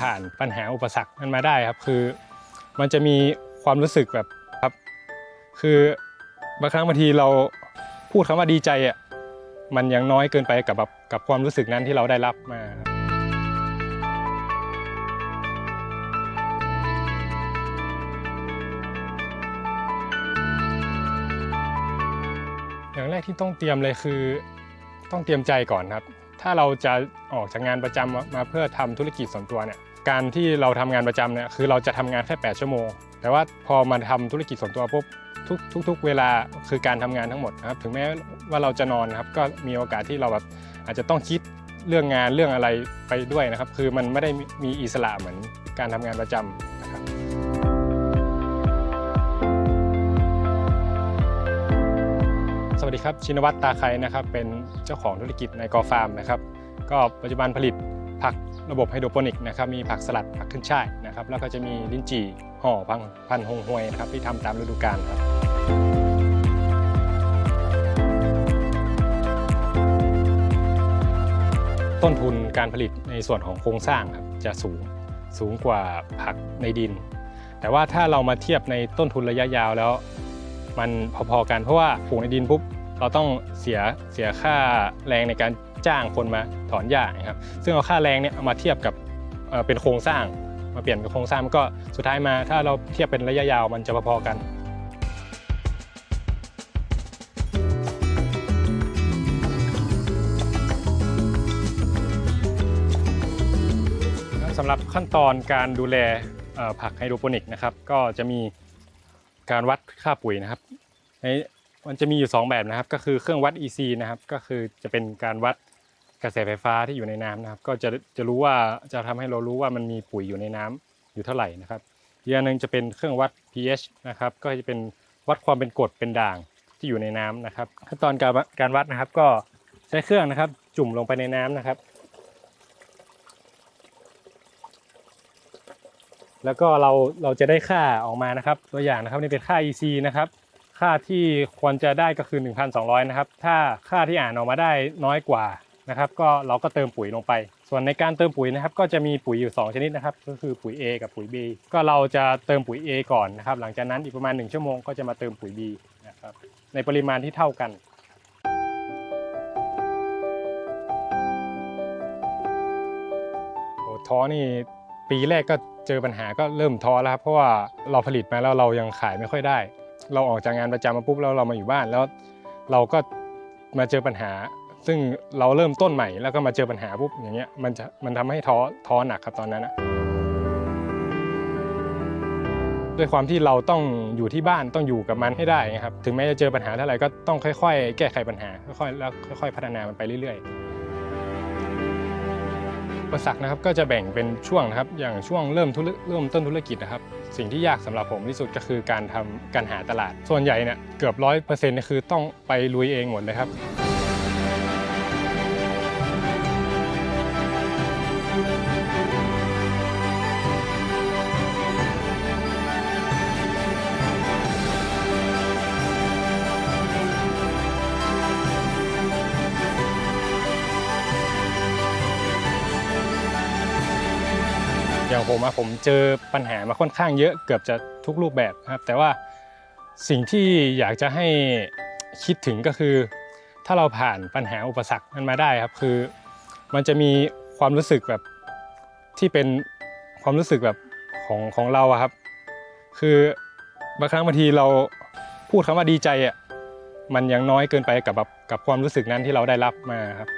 ผ่านปัญหาอุปสรรคมันมาได้ครับ คือ มันจะมีความรู้สึกแบบครับ คือบางครั้งบางทีเราพูดคำว่าดีใจอะมันยังน้อยเกินไปกับแบบกับความรู้สึกนั้นที่เราได้รับมาอย่างแรกที่ต้องเตรียมเลยคือต้องเตรียมใจก่อนครับ ถ้าเราจะออกจากงานประจำมามาเพื่อทำธุรกิจส่วนตัวเนี่ยการที่เราทำงานประจำเนี่ยคือเราจะทำงานแค่ 8 ชั่วโมง แต่ว่าพอมาทำธุรกิจส่วนตัวปุ๊บทุกทุกเวลาคือการทำงานทั้งหมดนะครับถึงแม้ว่าเราจะนอนนะครับก็มีโอกาสที่เราแบบอาจจะต้องคิดเรื่องงานเรื่องอะไรไปด้วยนะครับ คือมันไม่ได้มีมีอิสระเหมือนการทำงานประจำ วัสดีครับชินวัตรตาไครนะครับเป็นเจ้าของธุรกิจในกอฟาร์มนะครับก็ปัจจุบันผลิตผักระบบไฮโดรโปนิกนะครับมีผักสลัดผักขึ้นช่ายนะครับแล้วก็จะมีลิ้นจี่ห่อพังพันธุ์ฮงฮวยนะครับที่ทำตามฤดูกาลครับต้นทุนการผลิตในส่วนของโครงสร้างครับจะสูงสูงกว่าผักในดิน แต่ว่าถ้าเรามาเทียบในต้นทุนระยะยาวแล้วมันพอๆกันเพราะว่าปลูกในดินปุ๊บ เราต้องเสียเสียค่าแรงในการจ้างคนมาถอนหญ้านะครับซึ่งเอาค่าแรงเนี่ยเอามาเทียบกับเป็นโครงสร้าง มาเปลี่ยนเป็นโครงสร้างมันก็สุดท้ายมาถ้าเราเทียบเป็นระยะยาวมันจะพอๆกันสำหรับขั้นตอนการดูแลผักไฮโดรโปนิกนะครับ ก็จะมีการวัดค่าปุ๋ยนะครับใน มันจะมีอยู่ 2 แบบนะครับ ก็คือเครื่องวัด EC นะครับ ก็คือจะเป็นการวัดกระแสไฟฟ้าที่อยู่ในน้ำนะครับ ก็จะจะรู้ว่าจะทำให้เรารู้ว่ามันมีปุ๋ยอยู่ในน้ำอยู่เท่าไหร่นะครับอีกอันหนึ่งจะเป็นเครื่องวัด pH นะครับ ก็จะเป็นวัดความเป็นกรดเป็นด่างที่อยู่ในน้ำนะครับขั้นตอนการการวัดนะครับก็ใช้เครื่องนะครับ จุ่มลงไปในน้ำนะครับ แล้วก็เราเราจะได้ค่าออกมานะครับ ตัวอย่างนะครับนี่เป็นค่า EC นะครับ ค่าที่ควรจะได้ก็คือ 1,200 นะครับ ถ้าค่าที่อ่านออกมาได้น้อยกว่านะครับ ก็เราก็เติมปุ๋ยลงไป ส่วนในการเติมปุ๋ยนะครับ ก็จะมีปุ๋ยอยู่ 2 ชนิดนะครับ ก็คือปุ๋ย A กับปุ๋ย B ก็เราจะเติมปุ๋ย A ก่อนนะครับ หลังจากนั้นอีกประมาณ 1 ชั่วโมงก็จะมาเติมปุ๋ย B นะครับ ในปริมาณที่เท่ากันโอ้ท้อนี่ปีแรกก็เจอปัญหาก็เริ่มท้อแล้วครับ เพราะว่าเราผลิตมาแล้วเรายังขายไม่ค่อยได้ เราออกจากงานประจำมาปุ๊บแล้วเรามาอยู่บ้าน แล้วเราก็มาเจอปัญหา ซึ่งเราเริ่มต้นใหม่แล้วก็มาเจอปัญหาปุ๊บอย่างเงี้ยมันจะมันทำให้ท้อท้อหนักครับตอนนั้นนะด้วยความที่เราต้องอยู่ที่บ้านต้องอยู่กับมันให้ได้นะครับถึงแม้จะเจอปัญหาเท่าไหร่ก็ต้องค่อยๆ แก้ไขปัญหาค่อยๆแล้วค่อยๆ พัฒนามันไปเรื่อยๆอุปสรรคนะครับก็จะแบ่งเป็นช่วงนะครับอย่างช่วงเริ่มธุรเริ่มต้นธุรกิจนะครับ สิ่งที่ยากสำหรับผมที่สุดก็คือการทำการหาตลาด ส่วนใหญ่เนี่ยเกือบร้อยเปอร์เซ็นต์คือต้องไปลุยเองหมดเลยครับ อย่างผมอะผมเจอปัญหามาค่อนข้างเยอะเกือบจะทุกรูปแบบครับ แต่ว่าสิ่งที่อยากจะให้คิดถึงก็คือ ถ้าเราผ่านปัญหาอุปสรรคมันมาได้ครับ คือมันจะมีความรู้สึกแบบที่เป็นความรู้สึกแบบของของเราครับ คือบางครั้งบางทีเราพูดคำว่าดีใจอะมันยังน้อยเกินไปกับแบบกับความรู้สึกนั้นที่เราได้รับมาครับ